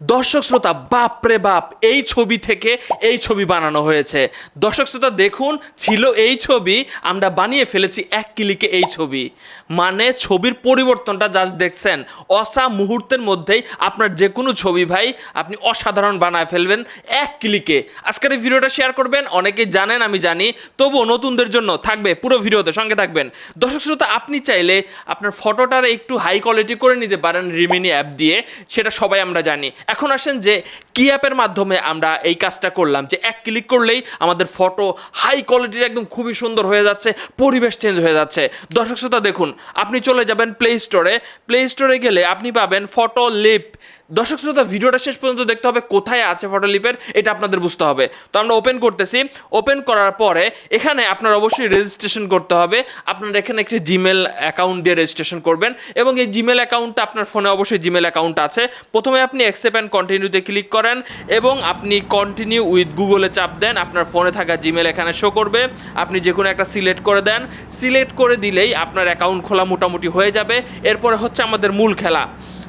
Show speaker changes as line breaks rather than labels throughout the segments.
দর্শক শ্রোতা বাপ রে বাপ, এই ছবি থেকে এই ছবি বানানো হয়েছে। দর্শক শ্রোতা, দেখুন, ছিল এই ছবি, আমরা বানিয়ে ফেলেছি এক ক্লিকে এই ছবি। মানে ছবির পরিবর্তনটা যা দেখছেন, অসা মুহূর্তের মধ্যেই আপনার যে কোনো ছবি ভাই, আপনি অসাধারণ বানায় ফেলবেন এক ক্লিকে। আজকের এই ভিডিওটা শেয়ার করবেন, অনেকেই জানেন, আমি জানি, তবুও নতুনদের জন্য থাকবে, পুরো ভিডিওতে সঙ্গে থাকবেন। দর্শক শ্রোতা, আপনি চাইলে আপনার ফটোটার একটু হাই কোয়ালিটি করে নিতে পারেন রিমিনি অ্যাপ দিয়ে, সেটা সবাই আমরা জানি। এখন আসেন যে কি অ্যাপের মাধ্যমে আমরা এই কাজটা করলাম যে এক ক্লিক করলেই আমাদের ফটো হাই কোয়ালিটির একদম খুবই সুন্দর হয়ে যাচ্ছে, পরিবেশ চেঞ্জ হয়ে যাচ্ছে। দর্শক শ্রোতা, দেখুন, আপনি চলে যাবেন প্লে স্টোরে প্লে স্টোরে গেলে আপনি পাবেন ফটো লিপ দর্শক শ্রোতা, ভিডিওটা শেষ পর্যন্ত দেখতে হবে কোথায় আছে ফটোলিপের এটা আপনাদের বুঝতে হবে। তো আমরা ওপেন করতেছি। ওপেন করার পরে এখানে আপনার অবশ্যই রেজিস্ট্রেশন করতে হবে। আপনার এখানে একটি জিমেল অ্যাকাউন্ট দিয়ে রেজিস্ট্রেশন করবেন এবং এই জিমেল অ্যাকাউন্টটা আপনার ফোনে অবশ্যই জিমেল অ্যাকাউন্ট আছে। প্রথমে আপনি অ্যাকসেপ্ট অ্যান্ড কন্টিনিউতে ক্লিক করেন। এবং আপনি কন্টিনিউ উইথ গুগলে চাপ দেন, আপনার ফোনে থাকা জিমেল এখানে শো করবে। আপনি যে কোনো একটা সিলেক্ট করে দেন। সিলেক্ট করে দিলেই আপনার অ্যাকাউন্ট খোলা মোটামুটি হয়ে যাবে। এরপরে হচ্ছে আমাদের মূল খেলা।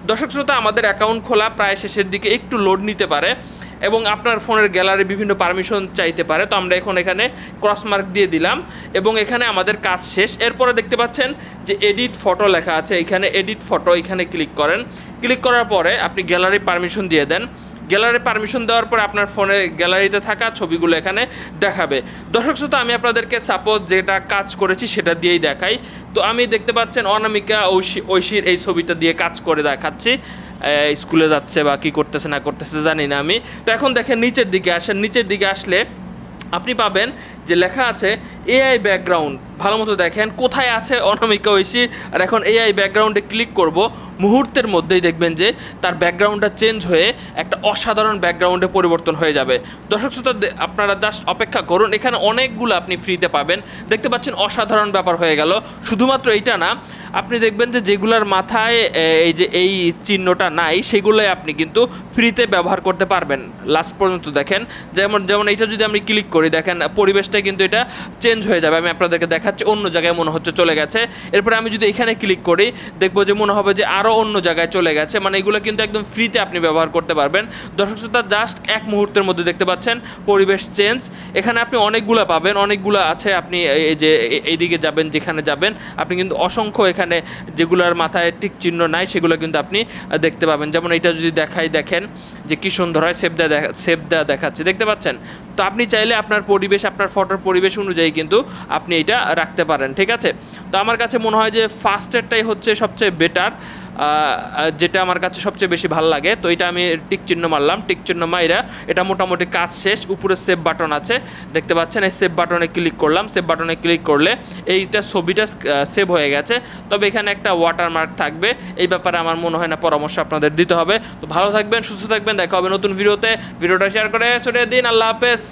দর্শক শ্রোতা, আমাদের অ্যাকাউন্ট খোলা প্রায় শেষের দিকে একটু লোড নিতে পারে এবং আপনার ফোনের গ্যালারি বিভিন্ন পারমিশন চাইতে পারে। তো আমরা এখন এখানে ক্রস মার্ক দিয়ে দিলাম এবং এখানে আমাদের কাজ শেষ। এরপরে দেখতে পাচ্ছেন যে এডিট ফটো লেখা আছে। এখানে এডিট ফটো এখানে ক্লিক করেন। ক্লিক করার পরে আপনি গ্যালারি পারমিশন দিয়ে দেন। গ্যালারি পারমিশন দেওয়ার পরে আপনার ফোনে গ্যালারিতে থাকা ছবিগুলো এখানে দেখাবে। দর্শক শ্রোতা, আমি আপনাদেরকে সাপোজ যেটা কাজ করেছি সেটা দিয়েই দেখাই। তো আমি দেখতে পাচ্ছেন অনামিকা ঐশী ঐশীর এই ছবিটা দিয়ে কাজ করে দেখাচ্ছি। স্কুলে যাচ্ছে বা কী করতেছে, না করতেছে জানি না আমি। তো এখন দেখেন নিচের দিকে আসেন। নিচের দিকে আসলে আপনি পাবেন যে লেখা আছে এআই ব্যাকগ্রাউন্ড ভালো মতো দেখেন, কোথায় আছে অনামিকা ঐশী? আর এখন এআই ব্যাকগ্রাউন্ডে ক্লিক করব। মুহূর্তের মধ্যেই দেখবেন যে তার ব্যাকগ্রাউন্ডটা চেঞ্জ হয়ে একটা অসাধারণ ব্যাকগ্রাউন্ডে পরিবর্তন হয়ে যাবে। দর্শক শ্রোতা আপনারা জাস্ট অপেক্ষা করুন। এখানে অনেকগুলো আপনি ফ্রিতে পাবেন। দেখতে পাচ্ছেন অসাধারণ ব্যাপার হয়ে গেল। শুধুমাত্র এইটা না, আপনি দেখবেন যে যেগুলোর মাথায় এই যে এই চিহ্নটা নাই, সেগুলোই আপনি কিন্তু ফ্রিতে ব্যবহার করতে পারবেন। লাস্ট পর্যন্ত দেখেন। যেমন যেমন এইটা যদি আমি ক্লিক করি, দেখেন পরিবেশটা কিন্তু এটা চেঞ্জ হয়ে যাবে। আমি আপনাদেরকে দেখাচ্ছি, অন্য জায়গায় মনে হচ্ছে চলে গেছে। এরপরে আমি যদি এখানে ক্লিক করি, দেখব যে মনে হবে যে আরও অন্য জায়গায় চলে গেছে। মানে এগুলো কিন্তু একদম ফ্রিতে আপনি ব্যবহার করতে পারবেন। দর্শক শ্রোতা জাস্ট এক মুহূর্তের মধ্যে দেখতে পাচ্ছেন, পরিবেশ চেঞ্জ এখানে আপনি অনেকগুলো পাবেন, অনেকগুলো আছে, আপনি এই যে এইদিকে যাবেন, যেখানে যাবেন। আপনি কিন্তু অসংখ্য এখানে যেগুলোর মাথায় টিক চিহ্ন নাই, সেগুলো কিন্তু আপনি দেখতে পাবেন। যেমন এটা যদি দেখাই দেখেন, যে কি সুন্দর হয় সেভ দেখা সেভ দেওয়া দেখাচ্ছে। দেখতে পাচ্ছেন? তো আপনি চাইলে আপনার পরিবেশ, আপনার ফটোর পরিবেশ অনুযায়ী কিন্তু আপনি এটা রাখতে পারেন, ঠিক আছে? তো আমার কাছে মনে হয় যে ফার্স্টেরটাই হচ্ছে সবচেয়ে বেটার যেটা আমার কাছে সবচেয়ে বেশি ভালো লাগে, তো এটা আমি টিক চিহ্ন মারলাম। টিক চিহ্ন মাইরা এটা মোটামুটি কাজ শেষ, উপরে সেভ বাটন আছে। দেখতে পাচ্ছেন, এই সেভ বাটনে ক্লিক করলাম। সেভ বাটনে ক্লিক করলে এইটা ছবিটা সেভ হয়ে গেছে। তবে এখানে একটা ওয়াটারমার্ক থাকবে। এই ব্যাপারে আমার মনে হয় না পরামর্শ আপনাদের দিতে হবে। তো ভালো থাকবেন, সুস্থ থাকবেন। দেখা হবে নতুন ভিডিওতে ভিডিওটা শেয়ার করে চলে দিন। আল্লাহ হাফেজ।